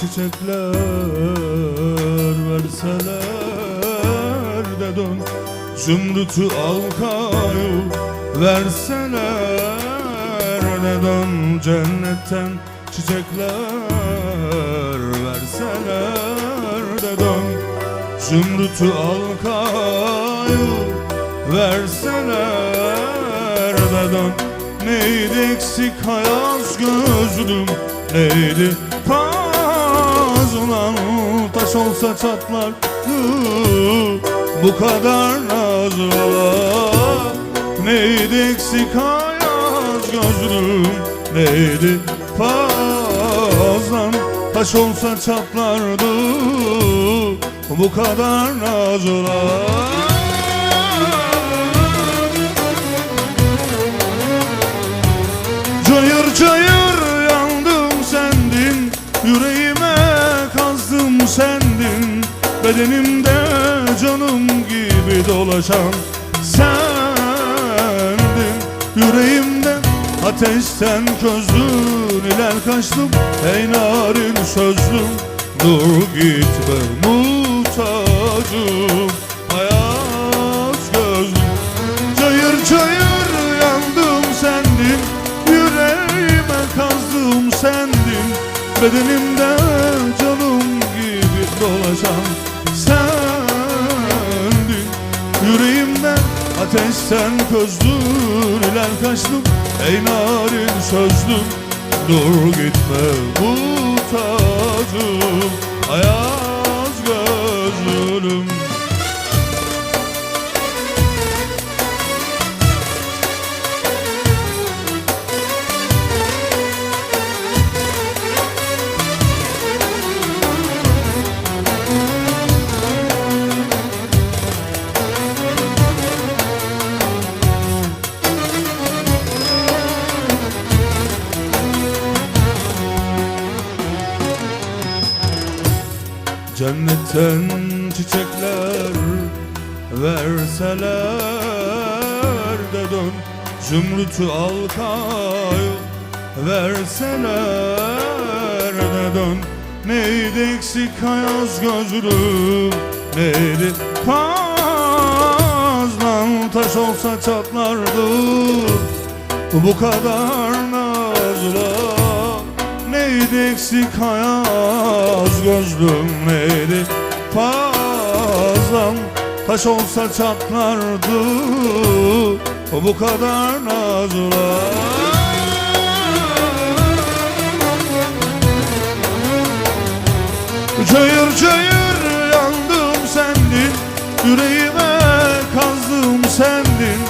çiçekler verseler de dön. Zümrütü alkayı verseler de dön. Cennetten çiçekler verseler de dön. Zümrütü alkayı verseler de dön. Neydi eksik hayaz gözlüm? Neydi pazılan Taş olsa çatlar. Bu kadar nazlı Neydi eksik hayaz gözlüm? Neydi fazlan Taş olsa çatlardı. Bu kadar nazlı Bedenimde canım gibi dolaşan sendin. Yüreğimde ateşten közlün iler kaçtım. Ey narin sözlüm dur gitme muhtacım. Hayat gözlüm Çayır çayır yandım sendin. Yüreğime kazdım sendin. Bedenimde canım gibi dolaşan ateşten közdün iler kaçtım Ey narin sözlüm. Dur gitme bu tacım Ayaz gözlüm Cennetten çiçekler verseler de dön. Zümrütü alkayı verseler de dön. Neydi eksik hayaz gözlüm Neydi fazlan taş olsa çatlardı. Bu kadar Neydi eksik hayaz gözlüm fazlam. Taş olsa çatlardı bu kadar nazlı. Cayır cayır yandım sendin Yüreğime kazdım sendin.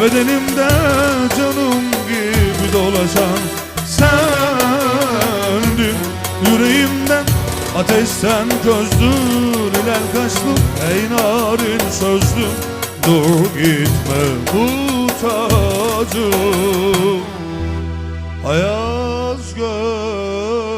Bedenimde canım gibi dolaşan Ateşten közdür iler kaçtım Ey narin sözlüm. Dur gitme bu muhtacım Ayaz gözüm.